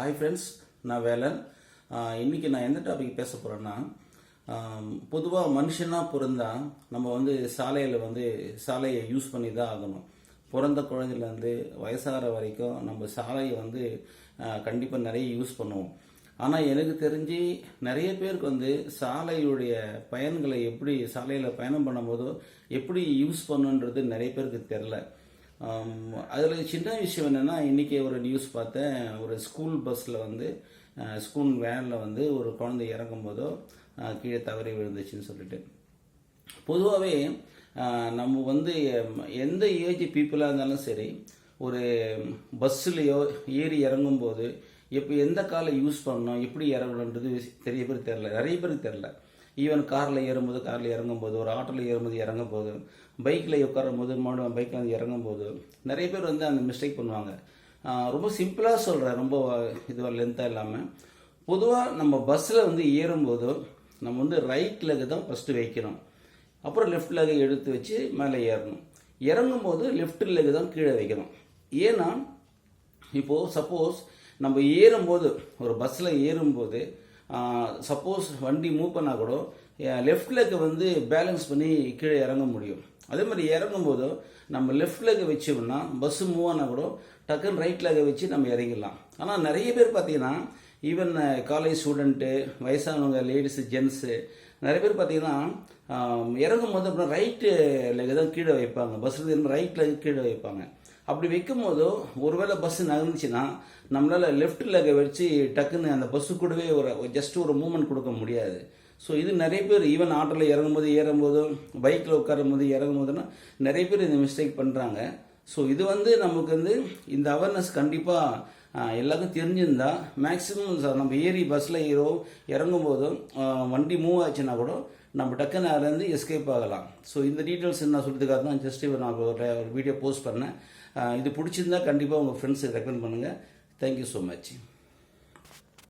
Hi friends நான் வேலன். இன்றைக்கி நான் எந்த டாபிக் பேச போகிறேன்னா பொதுவாக மனுஷனாக பிறந்தால் நம்ம வந்து சாலையில் வந்து சாலையை யூஸ் பண்ணி தான் ஆகணும். பிறந்த குழந்தையிலேருந்து வயசாகிற வரைக்கும் நம்ம சாலையை வந்து கண்டிப்பாக நிறைய யூஸ் பண்ணுவோம். ஆனால் எனக்கு தெரிஞ்சு நிறைய பேருக்கு வந்து சாலையுடைய பயன்களை எப்படி சாலையில் பயணம் பண்ணும்போதோ எப்படி யூஸ் பண்ணுன்றது நிறைய பேருக்கு தெரில அதில் சின்ன விஷயம் என்னென்னா இன்றைக்கி ஒரு நியூஸ் பார்த்தேன். ஒரு ஸ்கூல் பஸ்ஸில் வந்து ஸ்கூல் வேனில் வந்து ஒரு குழந்தை இறங்கும் போதோ கீழே தவறி விழுந்துச்சுன்னு சொல்லிட்டு. பொதுவாகவே நம்ம வந்து எந்த ஏஜ் பீப்புளாக இருந்தாலும் சரி ஒரு பஸ்ஸுலேயோ ஏறி இறங்கும்போது எப்போ எந்த காலை யூஸ் பண்ணணும் எப்படி இறங்கணுன்றது தெரிய பேர் தெரில நிறைய பேருக்கு தெரில ஈவன் காரில் ஏறும்போது காரில் இறங்கும்போது ஒரு ஆட்டோவில் ஏறும்போது இறங்கும் போது பைக்கில் உட்காரும் போது பைக்கில் வந்து இறங்கும் போது நிறைய பேர் வந்து அந்த மிஸ்டேக் பண்ணுவாங்க. ரொம்ப சிம்பிளாக சொல்கிறேன் ரொம்ப இதுவாக லென்த்தாக இல்லாமல் பொதுவாக நம்ம பஸ்ஸில் வந்து ஏறும்போது நம்ம வந்து ரைட் லெக் தான் ஃபஸ்ட்டு வைக்கணும். அப்புறம் லெஃப்ட் லெக் எடுத்து வச்சு மேலே ஏறணும். இறங்கும்போது லெஃப்ட் லெக் தான் கீழே வைக்கணும். ஏன்னா இப்போது சப்போஸ் நம்ம ஏறும்போது ஒரு பஸ்ஸில் ஏறும்போது சப்போஸ் வண்டி மூவ் பண்ணால் கூட லெஃப்ட் லெக்கை வந்து பேலன்ஸ் பண்ணி கீழே இறங்க முடியும். அதே மாதிரி இறங்கும்போது நம்ம லெஃப்ட் லெக்கை வச்சோம்னா பஸ்ஸு மூவ் ஆனால் கூட டக்குன்னு ரைட் லெக்கை வச்சு நம்ம இறங்கிடலாம். ஆனால் நிறைய பேர் பார்த்தீங்கன்னா ஈவன் காலேஜ் ஸ்டூடெண்ட்டு வயசானவங்க லேடிஸு ஜென்ஸு நிறைய பேர் பார்த்தீங்கன்னா இறங்கும் போது அப்புறம் ரைட்டு லெக்கு தான் கீழே வைப்பாங்க. பஸ்ஸில் ரைட் லெக் கீழே வைப்பாங்க. அப்படி வைக்கும் போதோ ஒருவேளை பஸ் நகர்ந்துச்சுன்னா நம்மளால லெஃப்ட் லெக்கை வச்சு டக்குன்னு அந்த பஸ்ஸு கூடவே ஒரு ஜஸ்ட் ஒரு மூமெண்ட் கொடுக்க முடியாது. ஸோ இது நிறைய பேர் ஈவன் ஆட்டோவில் இறங்கும்போது ஏறும்போதோ பைக்கில் உட்காரும்போது இறங்கும்போதுன்னா நிறைய பேர் இந்த மிஸ்டேக் பண்ணுறாங்க ஸோ இது வந்து நமக்கு வந்து இந்த அவேர்னஸ் கண்டிப்பாக எல்லாருக்கும் தெரிஞ்சிருந்தா மேக்ஸிமம் நம்ம ஏறி பஸ்ஸில் ஏறோ இறங்கும் போதும் வண்டி மூவ் ஆச்சுன்னா கூட நம்ம டக்குன்னு அதுலேருந்து எஸ்கேப் ஆகலாம். ஸோ இந்த டீட்டெயில்ஸ் என்ன சொல்கிறதுக்காக தான் ஜஸ்ட் நான் ஒரு ஒரு வீடியோ போஸ்ட் பண்ணேன். இது பிடிச்சிருந்தா கண்டிப்பாக உங்கள் ஃப்ரெண்ட்ஸுக்கு ரெக்கமெண்ட் பண்ணுங்கள் தேங்க்யூ ஸோ மச்